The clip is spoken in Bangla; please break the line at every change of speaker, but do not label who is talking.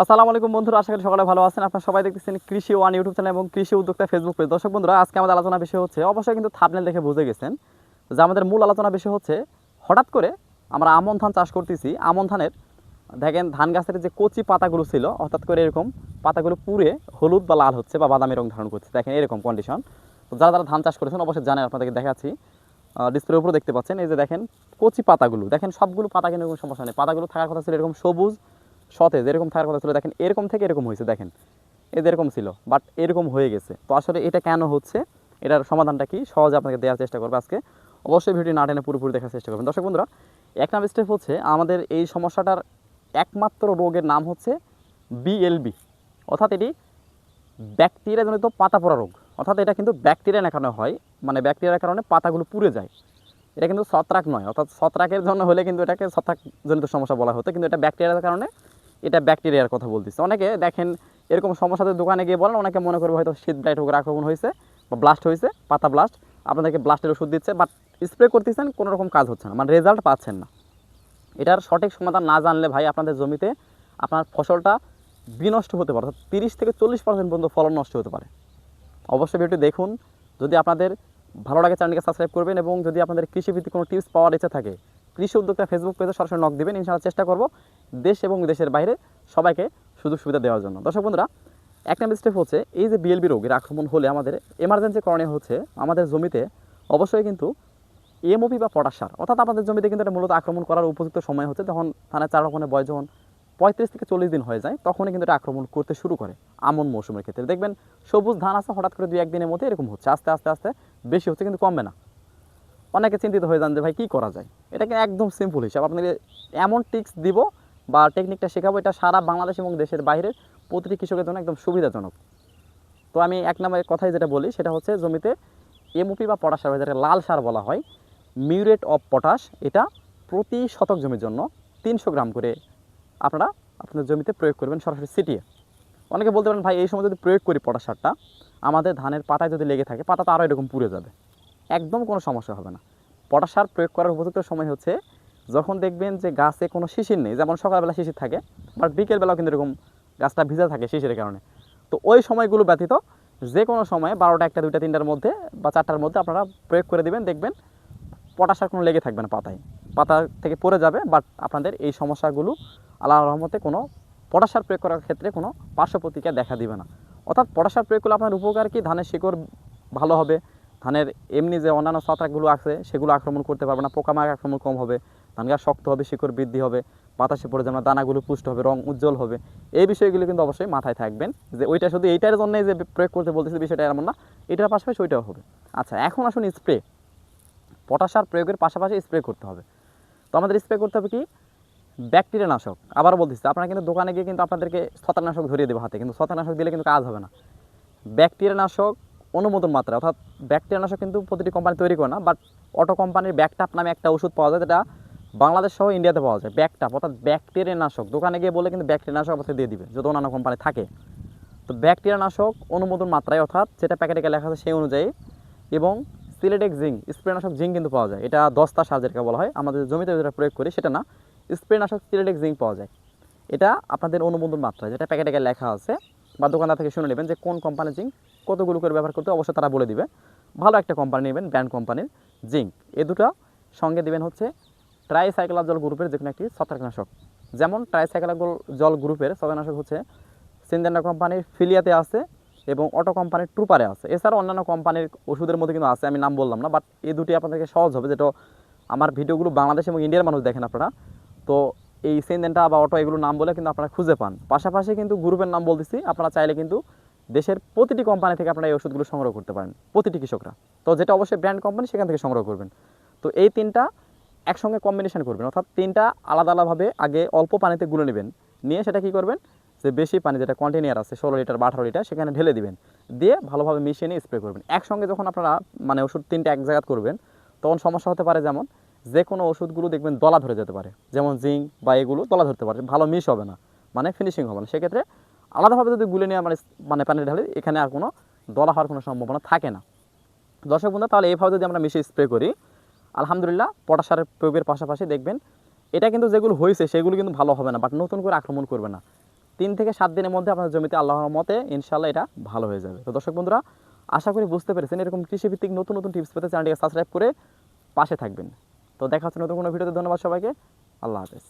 আসসালামু আলাইকুম বন্ধুরা, আশা করি সকালে ভালো আছেন। আপনারা সবাই দেখতেছেন কৃষি ওয়ান ইউটিউব চ্যানেল এবং কৃষি উদ্যোক্তা ফেসবুক পেজ দর্শক বন্ধুরা, আজকে আমাদের আলোচনা বিষয় হচ্ছে, অবশ্যই কিন্তু থাপনেল দেখে বুঝে গেছেন যে আমাদের মূল আলোচনা বিষয় হচ্ছে, হঠাৎ করে আমরা আমন ধান চাষ করতেছি। আমন ধানের, দেখেন ধান গাছের যে কচি পাতাগুলো ছিল হঠাৎ করে এরকম পাতাগুলো পুড়ে হলুদ বা লাল হচ্ছে বা বাদামি রং ধারণ করছে। দেখেন এরকম কন্ডিশন তো যারা যারা ধান চাষ করেছেন, অবশ্যই জানেন, আপনাদেরকে দেখাচ্ছি। ডিসপ্লের উপরে দেখতে পাচ্ছেন, এই যে দেখেন কচি পাতাগুলো। দেখেন সবগুলো পাতা কিন্তু কোনো সমস্যা নেই। পাতাগুলো থাকার কথা ছিল এরকম সবুজ সতেজ, এরকম থাকার কথা ছিল। দেখেন, এরকম থেকে এরকম হয়েছে, দেখেন। এদের এরকম ছিল বাট এরকম হয়ে গেছে। তো আসলে এটা কেন হচ্ছে? এটার সমাধানটা কি? সহজে আপনাকে দেওয়ার চেষ্টা করব আজকে। অবশ্যই ভিডিও না টেনে পুরোপুরি দেখার চেষ্টা করবেন। দর্শক বন্ধুরা, এক নাম্বার স্টেপ হচ্ছে, আমাদের এই সমস্যাটার একমাত্র রোগের নাম হচ্ছে বিএলবি অর্থাৎ এটি ব্যাকটেরিয়াজনিত পাতা পোড়া রোগ। অর্থাৎ এটা কিন্তু ব্যাকটেরিয়ার কারণে হয়? মানে ব্যাকটেরিয়ার কারণে পাতাগুলো পুড়ে যায়। এটা কিন্তু ছত্রাক নয়। অর্থাৎ ছত্রাকের জন্য হলে কিন্তু এটাকে ছত্রাকজনিত সমস্যা বলা হতো। কিন্তু এটা ব্যাকটেরিয়ার কারণে এটা ব্যাকটেরিয়ার কথা বলতেছে। অনেকে দেখেন এরকম সমস্যাতে দোকানে গিয়ে বলেন, অনেকে মনে করবে হয়তো শীত ব্লাইট রোগের আক্রমণ হয়েছে বা ব্লাস্ট হয়েছে, পাতা ব্লাস্ট আপনাদেরকে ব্লাস্টের ওষুধ দিচ্ছে বাট স্প্রে করতেছেন, কোনো রকম কাজ হচ্ছে না মানে রেজাল্ট পাচ্ছেন না। এটার সঠিক সমাধান না জানলে ভাই আপনাদের জমিতে আপনার ফসলটা বিনষ্ট হতে পারে, অর্থাৎ তিরিশ থেকে চল্লিশ পার্সেন্ট পর্যন্ত ফলন নষ্ট হতে পারে। অবশ্যই ভিডিওটি দেখুন, যদি আপনাদের ভালো লাগে চ্যানেলকে সাবস্ক্রাইব করবেন এবং যদি আপনাদের কৃষিভিত্তিক কোনো টিপস পাওয়ার ইচ্ছা থাকে, কৃষি উদ্যোক্তা ফেসবুক পেজে সরাসরি নক দেবেন, ইনশাআল্লাহ চেষ্টা করব দেশ এবং দেশের বাইরে সবাইকে সুযোগ সুবিধা দেওয়ার জন্য। দর্শক বন্ধুরা, এক নম্বর স্টেপ হচ্ছে এই যে বিএলবি রোগের আক্রমণ হলে আমাদের এমার্জেন্সি করণীয় হচ্ছে আমাদের জমিতে অবশ্যই কিন্তু এমওপি বা পটাশ সার, অর্থাৎ আমাদের জমিতে কিন্তু এটা মূলত আক্রমণ করার উপযুক্ত সময় হচ্ছে যখন ধানের চার রকমের বয়স যখন পঁয়ত্রিশ থেকে চল্লিশ দিন হয়ে যায়, তখনই কিন্তু এটা আক্রমণ করতে শুরু করে আমন মৌসুমের ক্ষেত্রে। দেখবেন সবুজ ধান আছে, হঠাৎ করে দুই একদিনের মধ্যে এরকম হচ্ছে, আস্তে আস্তে আস্তে বেশি হচ্ছে কিন্তু কমবে না। অনেকে চিন্তিত হয়ে যান যে ভাই কী করা যায়? এটাকে একদম সিম্পল হিসাব, আপনাকে এমন টিক্স দিব বা টেকনিকটা শেখাবো, এটা সারা বাংলাদেশ এবং দেশের বাইরের প্রতিটি কৃষকের জন্য একদম সুবিধাজনক। তো আমি এক নম্বরের কথাই যেটা বলি, সেটা হচ্ছে জমিতে এমওপি বা পটাশ সার যেটাকে লাল সার বলা হয় মিউরেট অফ পটাশ এটা প্রতি শতক জমির জন্য তিনশো গ্রাম করে আপনারা আপনার জমিতে প্রয়োগ করবেন সরাসরি সিটিয়ে অনেকে বলতে পারেন, ভাই, এই সময় যদি প্রয়োগ করি পটাশ সারটা, আমাদের ধানের পাতায় যদি লেগে থাকে, পাতা তো আরও এরকম পুড়ে যাবে। একদম কোনো সমস্যা হবে না। পটাশ সার প্রয়োগ করার উপযুক্ত সময় হচ্ছে যখন দেখবেন যে গাছে কোনো শিশির নেই, যেমন সকালবেলা শিশির থাকে বাট বিকেলবেলাও কিন্তু এরকম গাছটা ভিজা থাকে শিশিরের কারণে। তো ওই সময়গুলো ব্যতীত যে কোনো সময় বারোটা একটা, দুইটা, তিনটার মধ্যে বা চারটার মধ্যে আপনারা প্রয়োগ করে দিবেন, দেখবেন পটাশ আর কোনো লেগে থাকবে না পাতায়। পাতা থেকে পড়ে যাবে বাট আপনাদের এই সমস্যাগুলো আল্লাহ রহমতে কোনো পটাশার প্রয়োগ করার ক্ষেত্রে কোনো পার্শ্ব প্রতিক্রিয়া দেখা দিবে না। অর্থাৎ পটাশার প্রয়োগ করলে আপনার উপকার কি? ধানের শিকড় ভালো হবে, ধানের এমনি যে অন্যান্য ছত্রাকগুলো আছে, সেগুলো আক্রমণ করতে পারবে না, পোকামাকড় আক্রমণ কম হবে ধান গাছ শক্ত হবে, শিকড় বৃদ্ধি হবে, বাতাসে পড়ে যাবে দানাগুলো পুষ্ট হবে, রং উজ্জ্বল হবে। এই বিষয়গুলো কিন্তু অবশ্যই মাথায় থাকবেন যে ওইটা শুধু এইটার জন্যই যে প্রয়োগ করতে বলতেছি বিষয়টা এমন না, এটার পাশাপাশি ওইটাও হবে। আচ্ছা এখন আসুন স্প্রে। পটাশ সার প্রয়োগের পাশাপাশি স্প্রে করতে হবে। তো আমাদের স্প্রে করতে হবে কি? ব্যাকটেরিয়া নাশক আবার বলতেছি, আপনারা কিন্তু দোকানে গিয়ে কিন্তু আপনাদেরকে ছত্রাকনাশক ধরিয়ে দেবো হাতে, কিন্তু ছত্রাকনাশক দিলে কিন্তু কাজ হবে না। ব্যাকটেরিয়া নাশক অনুমোদন মাত্রা, অর্থাৎ ব্যাকটেরিয়া নাশক কিন্তু প্রতিটি কোম্পানি তৈরি করে না বাট অটো কোম্পানির ব্যাকটাপ নামে একটা ওষুধ পাওয়া যায়, যেটা বাংলাদেশ সহ ইন্ডিয়াতে পাওয়া যায়। ব্যাকটাপ অর্থাৎ ব্যাকটেরিয়া নাশক দোকানে গিয়ে বলে কিন্তু ব্যাকটেরিয়া নাশক আপনাকে দিয়ে দিবে যদি অন্যান্য কোম্পানি থাকে। তো ব্যাকটেরিয়া নাশক অনুমোদন মাত্রায়, অর্থাৎ যেটা প্যাকেটে লেখা আছে সেই অনুযায়ী। এবং সিলেটেক জিঙ্ক স্প্রেনাশক জিঙ্ক কিন্তু পাওয়া যায়। এটা দস্তা সার যেটাকে বলা হয়। আমাদের জমিতে যেটা প্রয়োগ করি, সেটা না স্প্রেনাশক সিলেটেক জিঙ্ক পাওয়া যায়। এটা আপনাদের অনুমোদন মাত্রা যেটা প্যাকেটে লেখা আছে, বা দোকানদার থেকে শুনে নেবেন যে কোন কোম্পানির জিঙ্ক কতগুলো করে ব্যবহার করতে অবশ্যই তারা বলে দিবে। ভালো একটা কোম্পানি নেবেন ব্র্যান্ড কোম্পানির জিঙ্ক এ দুটো সঙ্গে দিবেন হচ্ছে ট্রাইসাইকেলার জল গ্রুপের যে কোনো একটি ছত্রাকনাশক। যেমন ট্রাইসাইকেলার জল গ্রুপের ছত্রাকনাশক হচ্ছে সিনজেন্ডা কোম্পানির ফিলিয়াতে আছে এবং অটো কোম্পানির ট্রুপারে আছে। এছাড়াও অন্যান্য কোম্পানির ওষুধের মধ্যে কিন্তু আছে, আমি নাম বললাম না বাট এই দুটি আপনাদেরকে সহজ হবে, যেটা আমার ভিডিওগুলো বাংলাদেশ এবং ইন্ডিয়ার মানুষ দেখেন আপনারা। তো এই সেনজেন্টা বা অটো এগুলো নাম বলে কিন্তু আপনারা খুঁজে পান। পাশাপাশি কিন্তু গ্রুপের নাম বলতেছি, আপনারা চাইলে কিন্তু দেশের প্রতিটি কোম্পানি থেকে আপনারা এই ওষুধগুলো সংগ্রহ করতে পারেন, প্রতিটি কৃষকরা। তো যেটা অবশ্যই ব্র্যান্ড কোম্পানি সেখান থেকে সংগ্রহ করবেন। তো এই তিনটা একসঙ্গে কম্বিনেশন করবেন। অর্থাৎ তিনটা আলাদা আলাদাভাবে আগে অল্প পানিতে গুলে নেবেন। নিয়ে সেটা কি করবেন? যে বেশি পানি, যেটা কন্টেনিয়ার আছে, ষোলো লিটার বা আঠারো লিটার, সেখানে ঢেলে দিবেন। দিয়ে ভালোভাবে মিশিয়ে নিয়ে স্প্রে করবেন। একসঙ্গে যখন আপনারা মানে ওষুধ তিনটা এক জায়গায় করবেন, তখন সমস্যা হতে পারে যেমন, যে কোনো ওষুধগুলো দেখবেন দলা ধরে যেতে পারে। যেমন জিঙ্ক বা এগুলো দলা ধরতে পারে। ভালো মিশ হবে না। মানে ফিনিশিং হবে না। সেক্ষেত্রে আলাদাভাবে যদি গুলে নিয়ে মানে মানে পানি ঢালি এখানে আর কোনো দলা হওয়ার কোনো সম্ভাবনা থাকে না। দর্শক বন্ধু তাহলে এইভাবে যদি আমরা মিশিয়ে স্প্রে করি আলহামদুলিল্লাহ, পটাশারের প্রয়োগের পাশাপাশি দেখবেন, এটা কিন্তু যেগুলো হয়েছে সেগুলো কিন্তু ভালো হবে না বাট নতুন করে আক্রমণ করবে না। তিন থেকে সাত দিনের মধ্যে আপনার জমিতে আল্লাহর মতে ইনশাল্লাহ এটা ভালো হয়ে যাবে। তো দর্শক বন্ধুরা, আশা করি বুঝতে পেরেছেন, এরকম কৃষিভিত্তিক নতুন নতুন টিপস পেতে চ্যানেলটিকে সাবস্ক্রাইব করে পাশে থাকবেন। তো দেখা হচ্ছে নতুন কোনো ভিডিওতে, ধন্যবাদ সবাইকে, আল্লাহ হাফেজ।